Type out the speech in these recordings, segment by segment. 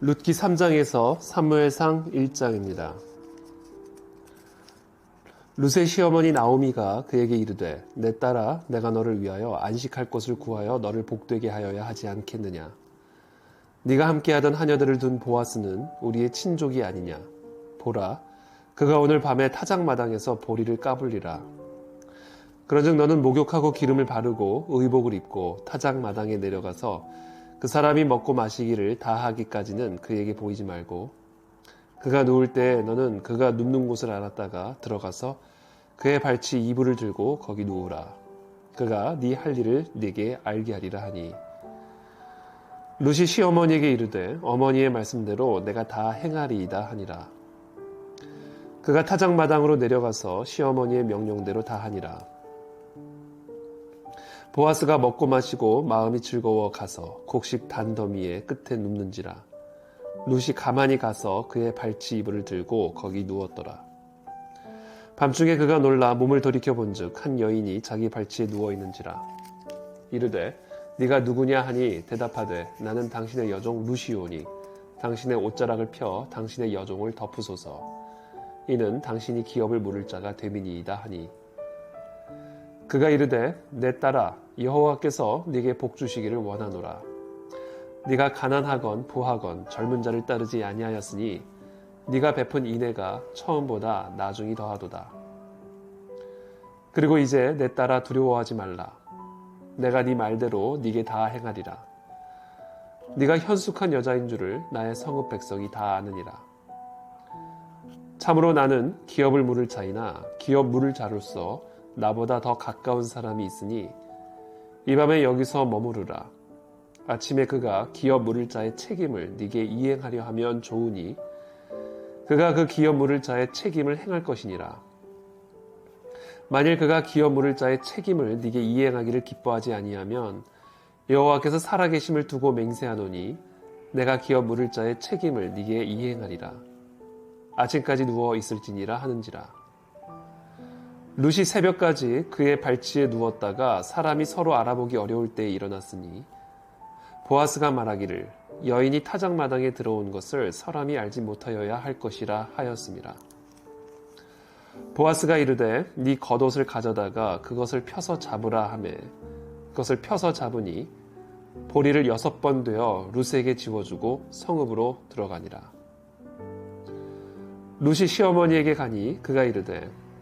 룻기 3장에서 사무엘상 1장입니다. 룻의 시어머니 나오미가 그에게 이르되 내 딸아 내가 너를 위하여 안식할 곳을 구하여 너를 복되게 하여야 하지 않겠느냐? 네가 함께하던 하녀들을 둔 보아스는 우리의 친족이 아니냐? 보라 그가 오늘 밤에 타작 마당에서 보리를 까불리라. 그런즉 너는 목욕하고 기름을 바르고 의복을 입고 타작 마당에 내려가서 그 사람이 먹고 마시기를 다 하기까지는 그에게 보이지 말고 그가 누울 때 너는 그가 눕는 곳을 알았다가 들어가서 그의 발치 이불을 들고 거기 누우라. 그가 네 할 일을 네게 알게 하리라 하니. 루시 시어머니에게 이르되 어머니의 말씀대로 내가 다 행하리이다 하니라. 그가 타작마당으로 내려가서 시어머니의 명령대로 다 하니라. 보아스가 먹고 마시고 마음이 즐거워 가서 곡식 단더미의 끝에 눕는지라. 룻이 가만히 가서 그의 발치 이불을 들고 거기 누웠더라. 밤중에 그가 놀라 몸을 돌이켜 본즉 한 여인이 자기 발치에 누워 있는지라. 이르되 네가 누구냐 하니 대답하되 나는 당신의 여종 루시오니 당신의 옷자락을 펴 당신의 여종을 덮으소서. 이는 당신이 기업을 물을 자가 되민이이다 하니 그가 이르되 내 딸아 여호와께서 네게 복 주시기를 원하노라. 네가 가난하건 부하건 젊은 자를 따르지 아니하였으니 네가 베푼 인애가 처음보다 나중이 더하도다. 그리고 이제 내 딸아 두려워하지 말라. 내가 네 말대로 네게 다 행하리라. 네가 현숙한 여자인 줄을 나의 성읍 백성이 다 아느니라. 참으로 나는 기업을 물을 자이나 기업 물을 자로서 나보다 더 가까운 사람이 있으니 이 밤에 여기서 머무르라. 아침에 그가 기업 물을 자의 책임을 네게 이행하려 하면 좋으니 그가 그 기업 물을 자의 책임을 행할 것이니라. 만일 그가 기업 물을 자의 책임을 네게 이행하기를 기뻐하지 아니하면 여호와께서 살아계심을 두고 맹세하노니 내가 기업 물을 자의 책임을 네게 이행하리라. 아침까지 누워 있을지니라 하는지라. 룻이 새벽까지 그의 발치에 누웠다가 사람이 서로 알아보기 어려울 때에 일어났으니 보아스가 말하기를 여인이 타작마당에 들어온 것을 사람이 알지 못하여야 할 것이라 하였습니다. 보아스가 이르되 네 겉옷을 가져다가 그것을 펴서 잡으라 하매 그것을 펴서 잡으니 보리를 여섯 번 되어 룻에게 지워주고 성읍으로 들어가니라. 룻이 시어머니에게 가니 그가 이르되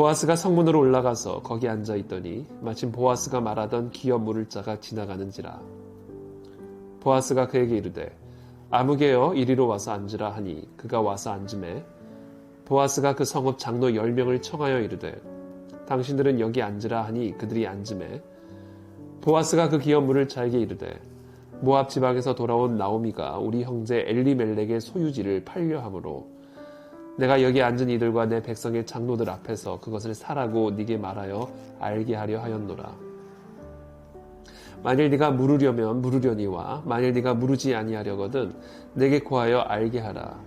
보아스가 성문으로 올라가서 거기 앉아 있더니 마침 보아스가 말하던 기업 물을 자가 지나가는지라. 보아스가 그에게 이르되 아무개여 이리로 와서 앉으라 하니 그가 와서 앉음에 보아스가 그 성읍 장로 열명을 청하여 이르되 당신들은 여기 앉으라 하니 그들이 앉음에 보아스가 그 기업 물을 자에게 이르되 모압 지방에서 돌아온 나오미가 우리 형제 엘리멜렉의 소유지를 팔려 함으로 내가 여기 앉은 이들과 내 백성의 장로들 앞에서 그것을 사라고 네게 말하여 알게 하려 하였노라. 만일 네가 물으려면 물으려니와 만일 네가 물으지 아니하려거든 내게 구하여 알게 하라.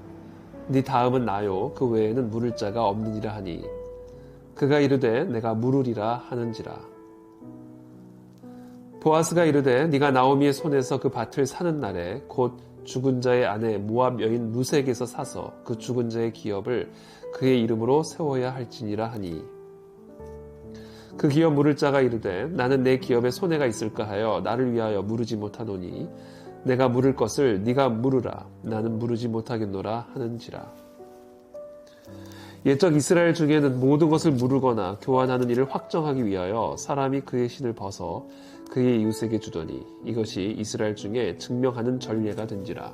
네 다음은 나요 그 외에는 물을 자가 없느니라 하니 그가 이르되 내가 물으리라 하는지라. 보아스가 이르되 네가 나오미의 손에서 그 밭을 사는 날에 곧 죽은 자의 아내 모압 여인 루색에서 사서 그 죽은 자의 기업을 그의 이름으로 세워야 할지니라 하니. 그 기업 물을 자가 이르되 나는 내 기업에 손해가 있을까 하여 나를 위하여 물으지 못하노니 내가 물을 것을 네가 물으라. 나는 물으지 못하겠노라 하는지라 옛적 이스라엘 중에는 모든 것을 물으거나 교환하는 일을 확정하기 위하여 사람이 그의 신을 벗어 그의 이웃에게 주더니 이것이 이스라엘 중에 증명하는 전례가 된지라.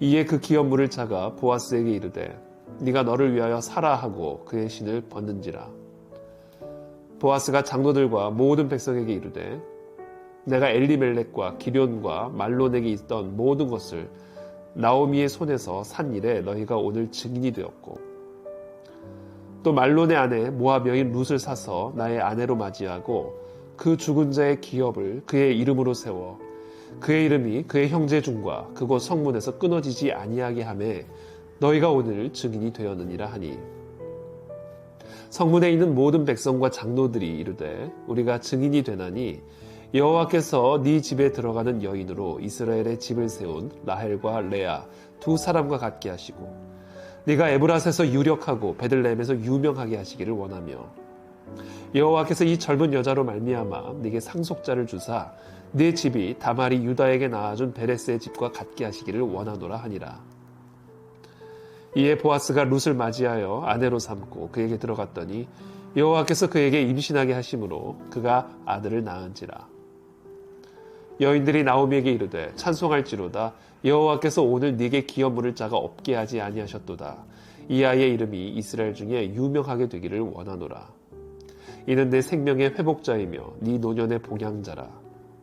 이에 그 기업 물을 자가 보아스에게 이르되 네가 너를 위하여 사라 하고 그의 신을 벗는지라. 보아스가 장로들과 모든 백성에게 이르되 내가 엘리멜렉과 기련과 말론에게 있던 모든 것을 나오미의 손에서 산 일에 너희가 오늘 증인이 되었고 또 말론의 아내 모압 여인 룻을 사서 나의 아내로 맞이하고 그 죽은 자의 기업을 그의 이름으로 세워 그의 이름이 그의 형제 중과 그곳 성문에서 끊어지지 아니하게 하매 너희가 오늘 증인이 되었느니라 하니. 성문에 있는 모든 백성과 장로들이 이르되 우리가 증인이 되나니 여호와께서 네 집에 들어가는 여인으로 이스라엘의 집을 세운 라헬과 레아 두 사람과 같게 하시고 네가 에브라스에서 유력하고 베들레헴에서 유명하게 하시기를 원하며 여호와께서 이 젊은 여자로 말미암아 네게 상속자를 주사 네 집이 다말이 유다에게 낳아준 베레스의 집과 같게 하시기를 원하노라 하니라. 이에 보아스가 룻을 맞이하여 아내로 삼고 그에게 들어갔더니 여호와께서 그에게 임신하게 하심으로 그가 아들을 낳은지라. 여인들이 나오미에게 이르되 찬송할지로다 여호와께서 오늘 네게 기업 물을 자가 없게 하지 아니하셨도다. 이 아이의 이름이 이스라엘 중에 유명하게 되기를 원하노라. 이는 내 생명의 회복자이며 네 노년의 봉양자라.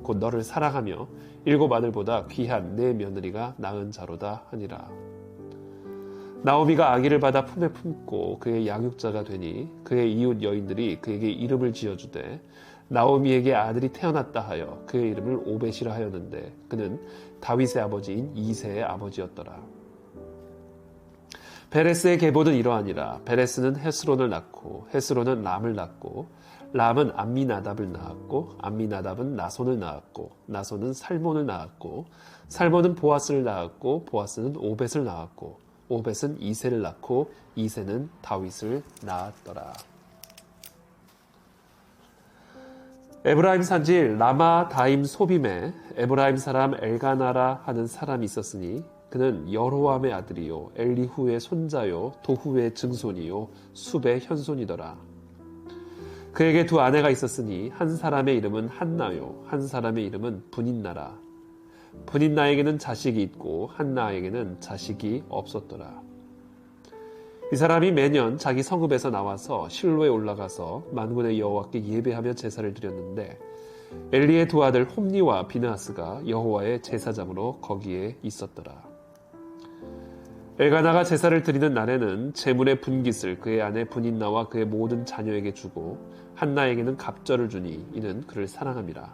곧 너를 사랑하며 일곱 아들보다 귀한 내 며느리가 낳은 자로다 하니라. 나오미가 아기를 받아 품에 품고 그의 양육자가 되니 그의 이웃 여인들이 그에게 이름을 지어주되 나오미에게 아들이 태어났다 하여 그의 이름을 오벳이라 하였는데 그는 다윗의 아버지인 이세의 아버지였더라. 베레스의 계보는 이러하니라. 베레스는 헤스론을 낳고 헤스론은 람을 낳고 람은 암미나답을 낳았고 암미나답은 나손을 낳았고 나손은 살몬을 낳았고 살몬은 보아스를 낳았고 보아스는 오벳을 낳았고 오벳은 이세를 낳고 이세는 다윗을 낳았더라. 에브라임 산지 라마 다임 소빔에 에브라임 사람 엘가나라 하는 사람이 있었으니 그는 여로함의 아들이요 엘리후의 손자요 도후의 증손이요 숲의 현손이더라. 그에게 두 아내가 있었으니 한 사람의 이름은 한나요 한 사람의 이름은 분인나라. 분인나에게는 자식이 있고 한나에게는 자식이 없었더라. 이 사람이 매년 자기 성읍에서 나와서 실로에 올라가서 만군의 여호와께 예배하며 제사를 드렸는데 엘리의 두 아들 홈니와 비나스가 여호와의 제사장으로 거기에 있었더라. 엘가나가 제사를 드리는 날에는 제물의 분깃을 그의 아내 분인나와 그의 모든 자녀에게 주고 한나에게는 갑절을 주니 이는 그를 사랑함이라.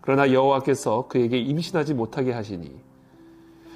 그러나 여호와께서 그에게 임신하지 못하게 하시니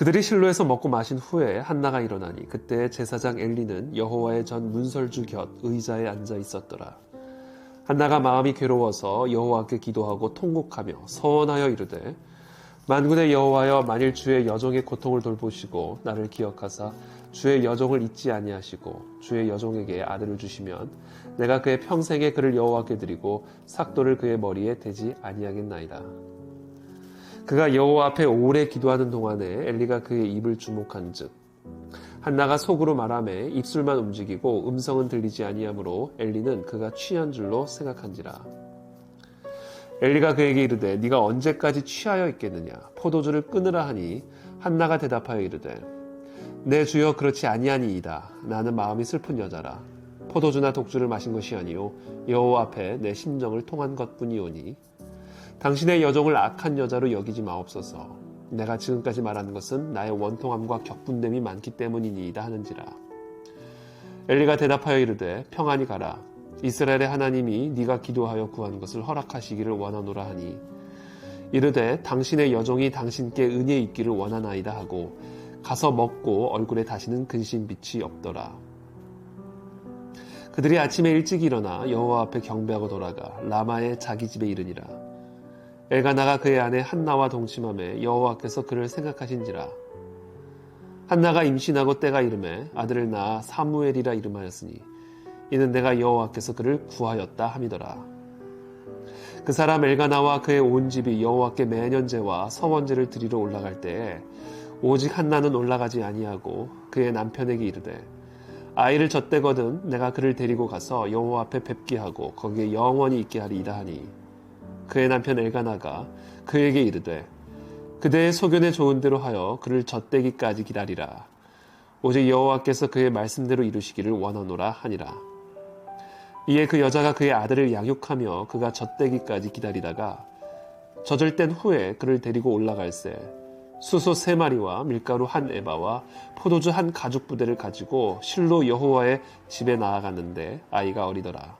그들이 실로에서 먹고 마신 후에 한나가 일어나니 그때 제사장 엘리는 여호와의 전 문설주 곁 의자에 앉아 있었더라. 한나가 마음이 괴로워서 여호와께 기도하고 통곡하며 서원하여 이르되 만군의 여호와여 만일 주의 여종의 고통을 돌보시고 나를 기억하사 주의 여종을 잊지 아니하시고 주의 여종에게 아들을 주시면 내가 그의 평생에 그를 여호와께 드리고 삭도를 그의 머리에 대지 아니하겠나이다. 그가 여호와 앞에 오래 기도하는 동안에 엘리가 그의 입을 주목한즉 한나가 속으로 말하매 입술만 움직이고 음성은 들리지 아니하므로 엘리는 그가 취한 줄로 생각한지라. 엘리가 그에게 이르되 네가 언제까지 취하여 있겠느냐? 포도주를 끊으라 하니 한나가 대답하여 이르되 내 주여 그렇지 아니하니이다. 나는 마음이 슬픈 여자라. 포도주나 독주를 마신 것이 아니요 여호와 앞에 내 심정을 통한 것뿐이오니 당신의 여종을 악한 여자로 여기지 마옵소서. 내가 지금까지 말하는 것은 나의 원통함과 격분됨이 많기 때문이니이다 하는지라. 엘리가 대답하여 이르되 평안히 가라. 이스라엘의 하나님이 네가 기도하여 구한 것을 허락하시기를 원하노라 하니 이르되 당신의 여종이 당신께 은혜 있기를 원하나이다 하고 가서 먹고 얼굴에 다시는 근심 빛이 없더라. 그들이 아침에 일찍 일어나 여호와 앞에 경배하고 돌아가 라마의 자기 집에 이르니라. 엘가나가 그의 아내 한나와 동침함에 여호와께서 그를 생각하신지라. 한나가 임신하고 때가 이름에 아들을 낳아 사무엘이라 이름하였으니 이는 내가 여호와께서 그를 구하였다 함이더라. 그 사람 엘가나와 그의 온 집이 여호와께 매년 제와 서원제를 드리러 올라갈 때에 오직 한나는 올라가지 아니하고 그의 남편에게 이르되 아이를 젖대거든 내가 그를 데리고 가서 여호와 앞에 뵙게 하고 거기에 영원히 있게 하리이다 하니 그의 남편 엘가나가 그에게 이르되 그대의 소견에 좋은 대로 하여 그를 젖대기까지 기다리라 오직 여호와께서 그의 말씀대로 이루시기를 원하노라 하니라 이에 그 여자가 그의 아들을 양육하며 그가 젖대기까지 기다리다가 젖을 땐 후에 그를 데리고 올라갈새 수소 세 마리와 밀가루 한 에바와 포도주 한 가죽 부대를 가지고 실로 여호와의 집에 나아갔는데 아이가 어리더라.